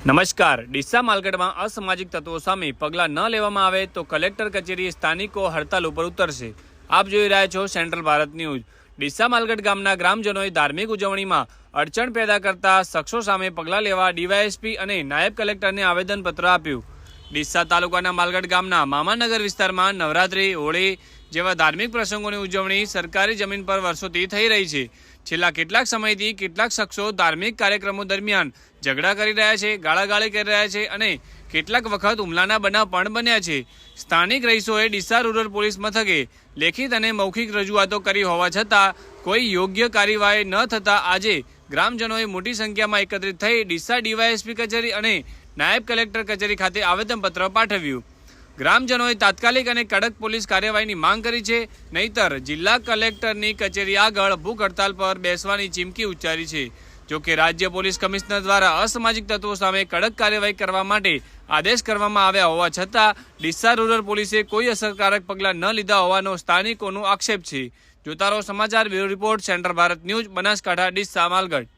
નમસ્કાર. ડીસા માર્કેટમાં અસામાજિક તત્વો સામે પગલાં ન લેવામાં આવે તો કલેક્ટર કચેરીએ સ્થાનિકો હડતાલ ઉપર ઉતરશે. આપ જોઈ રહ્યા છો સેન્ટ્રલ ભારત ન્યૂઝ. ડીસા માલગઢ ગામના ગ્રામજનોએ ધાર્મિક ઉજવણીમાં અડચણ પેદા કરતા શખ્સો સામે પગલાં લેવા ડીવાયએસપી અને નાયબ કલેક્ટરને આવેદનપત્ર આપ્યું. ડીસા તાલુકાના માલગઢ ગામના મામાનગર વિસ્તારમાં નવરાત્રી, હોળી જેવા ધાર્મિક પ્રસંગોની ઉજવણી સરકારી જમીન પર વર્ષોથી થઈ રહી છે. છેલ્લા કેટલાક સમયથી કેટલાક શખ્સો ધાર્મિક કાર્યક્રમો દરમિયાન ઝઘડા કરી રહ્યા છે, ગાળાગાળી કરી રહ્યા છે અને કેટલાક વખત હુમલાના બનાવ પણ બન્યા છે. સ્થાનિક રહીશોએ ડીસા રૂરલ પોલીસ મથકે લેખિત અને મૌખિક રજૂઆતો કરી હોવા છતાં કોઈ યોગ્ય કાર્યવાહી ન થતાં આજે ગ્રામજનોએ મોટી સંખ્યામાં એકત્રિત થઈ ડીસા ડીવાયએસપી કચેરી અને નાયબ કલેક્ટર કચેરી ખાતે આવેદનપત્ર પાઠવ્યું. ગ્રામજનોએ તાત્કાલિક અને કડક પોલીસ કાર્યવાહીની માંગ કરી છે. નહીતર જિલ્લા કલેક્ટરની કચેરી આગળ ભૂખ હડતાલ પર બેસવાની ચીમકી ઉચ્ચારી છે. જો કે રાજ્ય પોલીસ કમિશનર દ્વારા અસામાજિક તત્વો સામે કડક કાર્યવાહી કરવા માટે આદેશ કરવામાં આવ્યા હોવા છતાં, ડીસા રૂરલ પોલીસે કોઈ અસરકારક પગલાં ન લીધા હોવાનો સ્થાનિકોનો આક્ષેપ છે. જોતારો સમાચાર bureau report centre Bharat news, Banaskantha, Deesa, Malgadh.